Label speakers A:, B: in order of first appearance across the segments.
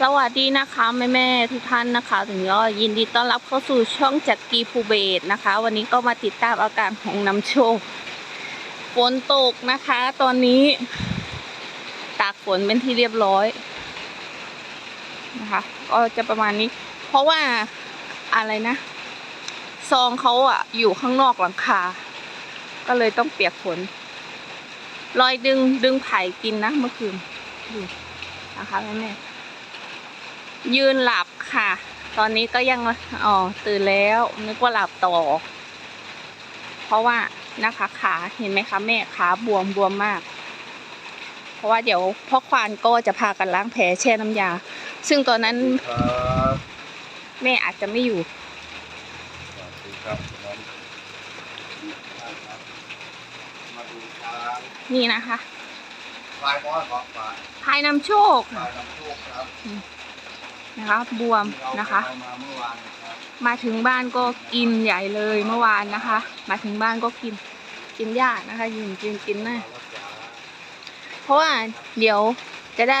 A: สวัสดีนะคะแม่แม่ทุกท่านนะคะ ถึงก็ยินดีต้อนรับเข้าสู่ช่องจักรีภูเบศนะคะ วันนี้ก็มาติดตามอาการของน้ำโชคฝนตกนะคะ ตอนนี้ ตากฝนเป็นที่เรียบร้อยนะคะก็จะประมาณนี้ เพราะว่าอะไรนะซองเขาอะอยู่ข้างนอกหลังคา ก็เลยต้องเปียกฝนลอยดึงดึงไผ่กินนะเมื่อคืนนะคะแม่แม่ ยืนหลับค่ะ ตอนนี้ก็ยังอ๋อตื่นแล้วนึกว่าหลับต่อ เพราะว่านะคะขาเห็นไหมคะแม่ขาบวมบวมมาก เพราะว่าเดี๋ยวพ่อควานก็จะพากันล้างแผลแช่น้ำยา ซึ่งตอนนั้น
B: ครับ
A: แม่อาจจะไม่อยู่
B: สวัสดีครับคุณน้องมาดูช้าง
A: นี่นะคะ
B: พายมอสของฝา
A: พายนำโชค
B: พายลำโพกครับ
A: นะคะ บวมนะคะ
B: มา
A: ถึงบ้านก็กินใหญ่เลยเมื่อวานนะคะ มาถึงบ้านก็กินกินหญ้านะคะยืนกินกินนะเพราะว่าเดี๋ยวจะได้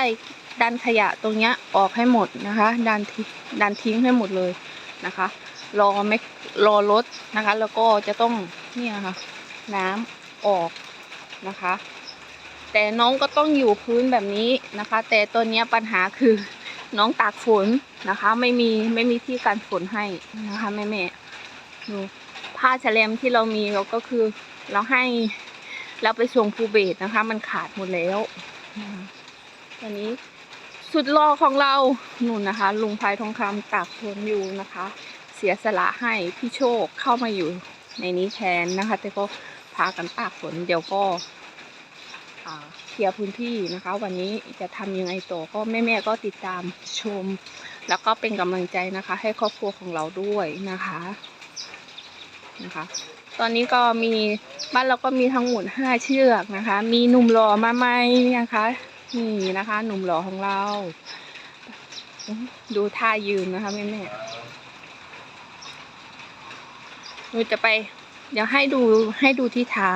A: ดันขยะตรงเนี้ยออกให้หมดนะคะ ดันทิดันทิ้งให้หมดเลยนะคะ รอไม่รอรถนะคะ แล้วก็จะต้องเนี่ยค่ะ น้ำออกนะคะ แต่น้องก็ต้องอยู่พื้นแบบนี้นะคะ แต่ตัวเนี้ยปัญหาคือ น้องตากฝนนะคะ ไม่มีไม่มีที่กันฝนให้นะคะแม่แม่ดูผ้าแฉลมที่เรามีเราก็คือเราให้เราไปส่งภูเบศนะคะ มันขาดหมดแล้วตอนนี้สุดรอของเราหนุนนะคะ ลุงพายทองคำตากฝนอยู่นะคะ เสียสละให้พี่โชคเข้ามาอยู่ในนี้แทนนะคะ แต่ก็พากันตากฝนเดี๋ยวก็ เคลียร์พื้นที่นะคะ วันนี้จะทำยังไงต่อก็แม่ๆก็ติดตามชม แล้วก็เป็นกำลังใจนะคะ ให้ครอบครัวของเราด้วยนะคะนะคะ ตอนนี้ก็มีบ้านเราก็มีทั้งหมดห้าเชือกนะคะ มีหนุ่มหล่อมาไหมนะคะนี่นะคะ หนุ่มหล่อของเรา ดูท่ายืนนะคะแม่ๆเราจะไป เดี๋ยวให้ดูให้ดูที่เท้า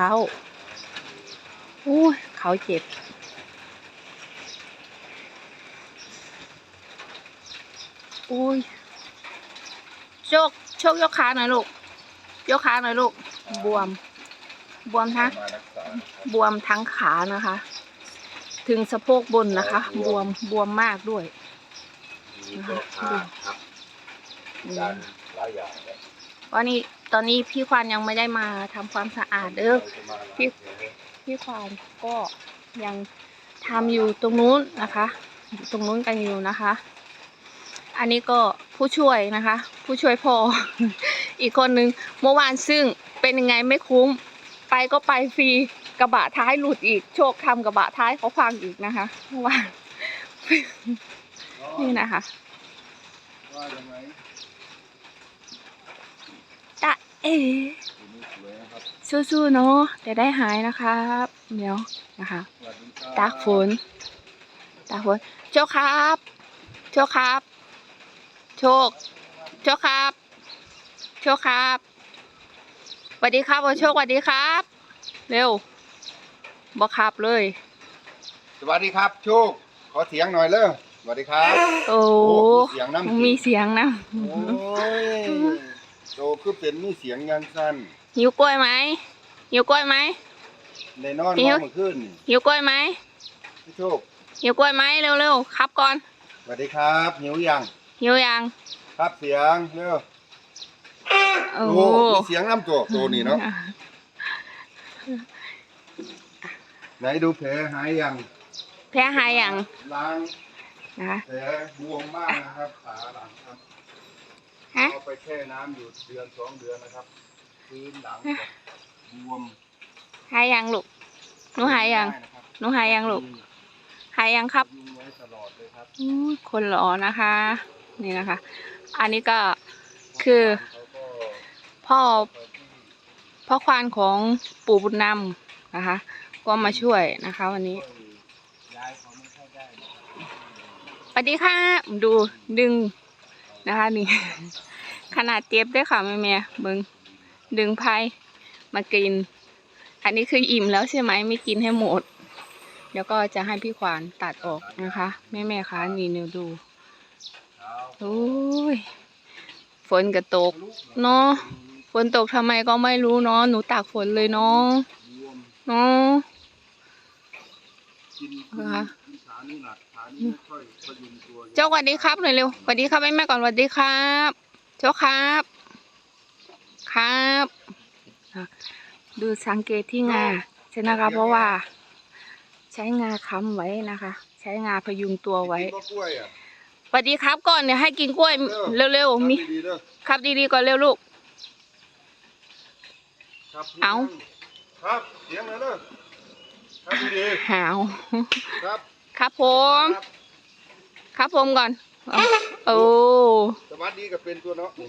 A: อู้ เขาเจ็บ อุ้ยโชคโชคยกขาหน่อยลูก ยกขาหน่อยลูก บวม บวมทั้ง
B: มารักษา
A: บวมทั้งขานะคะ ถึงสะโพกบนนะคะ บวมบวมมากด้วย
B: มีโรคขาครับดันหลายอย่างเลย
A: ตอนนี้ตอนนี้พี่ควานยังไม่ได้มาทำความสะอาดเด้อ
B: เราจะมาล้าง
A: พี่
B: แผล
A: พี่ควานก็ยังทำอยู่ตรงนู้นนะคะอยู่ตรงนู้นกันอยู่นะคะ อันนี้ก็ผู้ช่วยนะคะ ผู้ช่วยพ่ออีกคนนึงเมื่อวานซึ่งเป็นยังไงไม่คุ้ม ไปก็ไปฟรีกระบะท้ายหลุดอีก โชคทำกระบะท้ายเขาพังอีกนะคะเมื่อวานนี่นะคะ
B: ว่ายังไง
A: จะเอ๋
B: ทีนี้ สวยนะครับ
A: สู้ๆเนาะแต่ได้หายนะครับเดี๋ยวนะคะ
B: สวัสดีครับ
A: ตากฝนตากฝนโชคครับ โชคครับ โชค โชคครับ โชคครับสวัสดีครับโอโชคสวัสดีครับ เร็วบอกครับเลย
B: สวัสดีครับโชคขอเสียงหน่อยเลยสวัสดีครับ
A: โอ้
B: โอ้มีเสียงน้ำ
A: มีเสียงนะ
B: โอ้ยโตคือเป็นมีเสียงยังสั้น
A: หิวกล้วยไหมหิวกล้วยไหม
B: ในนอน
A: หิ
B: ม
A: ว
B: องเมื่อคืนนี่
A: หิวกล้วยไหม
B: พี่โชค
A: หิวกล้วยไหมเร็วๆครับก่อน
B: สวัสดีครับหิวยัง
A: หิวยัง
B: ครับเสียงเร็ว
A: โอ้
B: โอ้มีเสียงน้ำตัวตัวนี่เนาะไหนดูแผลหายยัง
A: แพ้หายยัง
B: ล้าง
A: นะคะ
B: แผลบวมมากนะครับขาหลังครับ
A: ฮะ
B: เอาไปแช่น้ำอยู่เดือนสองเดือนนะครับ พื้นหลังกับบวม
A: หายยังลูกหนูหายยัง
B: ได้นะครับ
A: หนูหายยังลูกหายยังครับ
B: ยิงไว้ตลอดเลยครับ
A: อู้ยคนหล่อนะคะ นี่นะคะ อันนี้ก็ คือ
B: เขาก็
A: พ่อ
B: ไปที่
A: พ่อควานของปู่บุญนำนะคะ ก็มาช่วยนะคะ วันนี้
B: ย้ายเขาไม่ค่อยได้นะครับ
A: สวัสดีค่ะดูดึงนะคะ นี่ ขนาดเจ็บด้วยค่ะแม่แม่ๆเบิง ดึงไพ่มากิน อันนี้คืออิ่มแล้วใช่ไหมไม่กินให้หมดแล้วก็จะให้พี่ขวานตัดออกนะคะ แม่แม่ๆคะนี่เนวดูโอ้ยฝนก็ตกเนาะฝนตกทำไมก็ไม่รู้เนาะหนูตากฝนเลยเนาะเนาะ
B: นะ
A: คะ
B: กินขานี่หนักขานี่ไม่ค่อยพยุงตัว
A: เจ้าสวัสดีครับหน่อยเร็วสวัสดีครับแม่แม่ก่อนสวัสดีครับ เจ้าครับ ครับอะดูสังเกตที่งาใช่นะคะ เพราะว่า ใช้งาค้ำไว้นะคะ ใช้งาพยุงตัวไว้
B: กินมะกล้วยอะ
A: สวัสดีครับก่อนเดี๋ยวให้กินกล้วยเร็วๆมี
B: ทำดีๆเด้อ
A: ครับดีๆก่อนเร็วลูก
B: ครับ
A: เอา
B: ครับเสียงเลยเด้อครับดี
A: หาว
B: ๆครับ
A: ครับผม
B: ครับ
A: ครับผมก่อนเอาโอ้
B: สวัสดีกับเป็นตัวเนาะนี่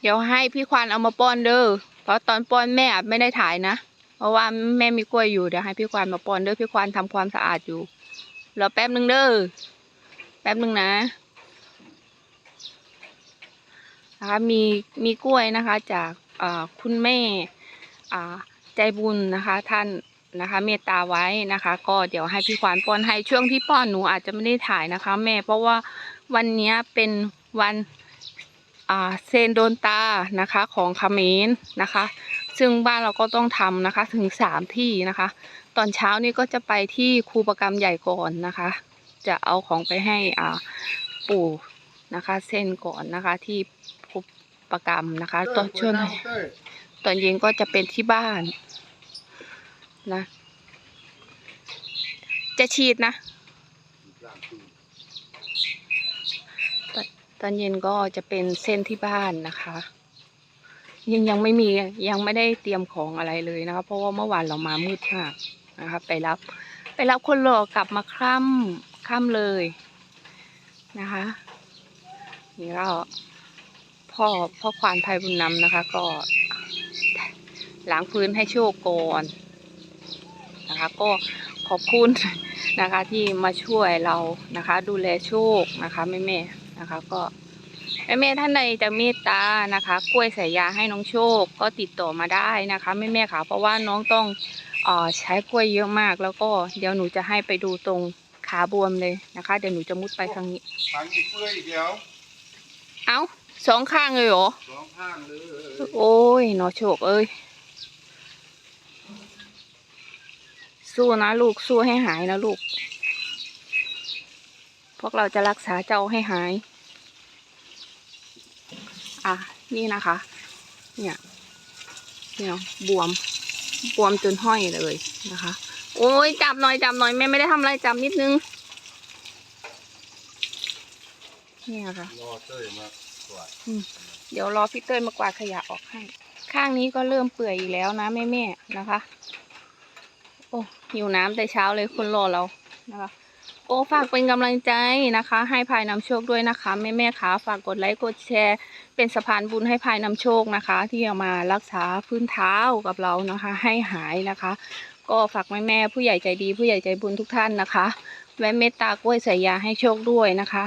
B: เดี๋
A: ยวให้พี่ควานเอามาป้อนเด้อ เพราะตอนป้อนแม่อาจไม่ได้ถ่ายนะ เพราะว่าแม่มีกล้วยอยู่เดี๋ยวให้พี่ควานมาป้อนเด้อ พี่ควานทำความสะอาดอยู่ รอแป๊บหนึ่งเด้อ แป๊บหนึ่งนะนะคะมีมีกล้วยนะคะจากคุณแม่ใจบุญนะคะท่านนะคะ เมตตาไว้นะคะ ก็เดี๋ยวให้พี่ควานป้อนให้ช่วงที่ป้อนหนูอาจจะไม่ได้ถ่ายนะคะ แม่เพราะว่าวันนี้เป็นวัน เซนโดนตานะคะของเขมรนะคะ ซึ่งบ้านเราก็ต้องทำนะคะถึงสามที่นะคะ ตอนเช้านี่ก็จะไปที่ครูประกรรมใหญ่ก่อนนะคะ จะเอาของไปให้อ่าปู่นะคะ เส้นก่อนนะคะที่ครูประกรรมนะคะ ตอนช่วง
B: เต้ยเต้ย
A: ตอนเย็นก็จะเป็นที่บ้านนะ จะฉีดนะ
B: ล่างตีน
A: ตอนเย็นก็จะเป็นเส้นที่บ้านนะคะ ยังยังไม่มียังไม่ได้เตรียมของอะไรเลยนะคะ เพราะว่าเมื่อวานเรามามืดมากนะคะ ไปรับ ไปรับคนหล่อกลับมาค่ำค่ำเลยนะคะ นี่ก็พ่อพ่อควานไทยบุญนำนะคะ ก็ล้างพื้นให้โชคก่อนนะคะ ก็ขอบคุณนะคะที่มาช่วยเรานะคะ ดูแลโชคนะคะแม่แม่ นะคะ ก็แม่แม่ๆท่านใดจะเมตตานะคะ กล้วยใส่ยาให้น้องโชคก็ติดต่อมาได้นะคะแม่แม่ๆค่ะเพราะว่าน้องต้องเอ่อใช้กล้วยเยอะมาก แล้วก็เดี๋ยวหนูจะให้ไปดูตรงขาบวมเลยนะคะ เดี๋ยวหนูจะมุดไปทางนี้
B: ทางนี้เปื่อยอีกแล้ว
A: เอ้าสองข้างเลยเหรอ
B: สองข้างเลย
A: โอ้ยหนอโชคเอ้ยสู้นะลูกสู้ให้หายนะลูก พวกเราจะรักษาเจ้าให้หายอะ นี่นะคะ เนี่ยเนี่ยบวมบวมจนห้อยเลยนะคะ โอ้ยจับหน่อยจับหน่อยแม่ไม่ได้ทำอะไรจับนิดนึงเนี่ยค่ะ
B: รอเต้ยมาตรวจ
A: เดี๋ยวรอพี่เต้ยมากวาดขยะออกให้ ข้างนี้ก็เริ่มเปื่อยอีกแล้วนะแม่แม่ๆนะคะ โอ้หิวน้ำแต่เช้าเลยคนรอเรานะคะ โอ้ฝากเป็นกำลังใจนะคะ ให้พายนำโชคด้วยนะคะ แม่แม่ๆขาฝากกดไลค์กดแชร์ เป็นสะพานบุญให้พายนำโชคนะคะ ที่เอามารักษาพื้นเท้ากับเรานะคะ ให้หายนะคะ ก็ฝากแม่แม่ๆผู้ใหญ่ใจดีผู้ใหญ่ใจบุญทุกท่านนะคะแวะเมตตากล้วยใส่ยาให้โชคด้วยนะคะ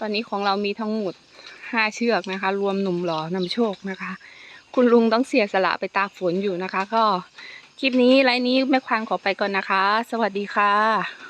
A: ตอนนี้ของเรามีทั้งหมดห้าเชือกนะคะ รวมหนุ่มหล่อนำโชคนะคะ คุณลุงต้องเสียสละไปตากฝนอยู่นะคะ ก็คลิปนี้ไลน์นี้แม่ควานขอไปก่อนนะคะ สวัสดีค่ะ